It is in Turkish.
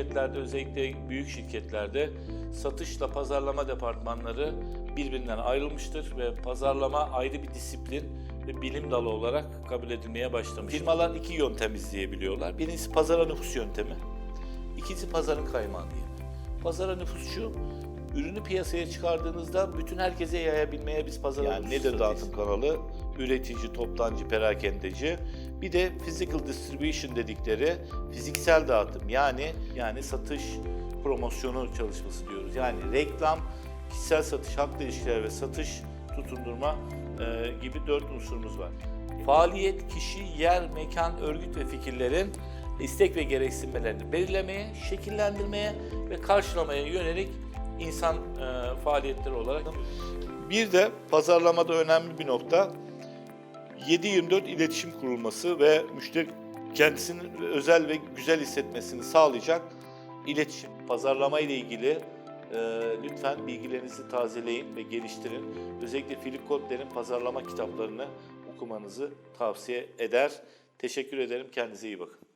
şirketlerde özellikle büyük şirketlerde satışla pazarlama departmanları birbirinden ayrılmıştır ve pazarlama ayrı bir disiplin ve bilim dalı olarak kabul edilmeye başlamış. Firmalar iki yöntem izleyebiliyorlar. Birincisi pazara nüfus yöntemi. İkincisi pazarın kaymağı diye. Pazara nüfus şu, ürünü piyasaya çıkardığınızda bütün herkese yayabilmeye biz pazara yani nüfus nedir dağıtım kanalı? Üretici, toptancı, perakendeci. Bir de physical distribution dedikleri fiziksel dağıtım. Yani yani satış promosyonu çalışması diyoruz. Yani reklam, kişisel satış, haklı ilişkiler ve satış tutundurma e, gibi dört unsurumuz var. Faaliyet, kişi, yer, mekan, örgüt ve fikirlerin istek ve gereksinmelerini belirlemeye, şekillendirmeye ve karşılamaya yönelik insan e, faaliyetleri olarak. Bir de pazarlamada önemli bir nokta 7-24 iletişim kurulması ve müşteri kendisini özel ve güzel hissetmesini sağlayacak iletişim. Pazarlama ile ilgili e, lütfen bilgilerinizi tazeleyin ve geliştirin. Özellikle Philip Kotler'in pazarlama kitaplarını okumanızı tavsiye eder. Teşekkür ederim. Kendinize iyi bakın.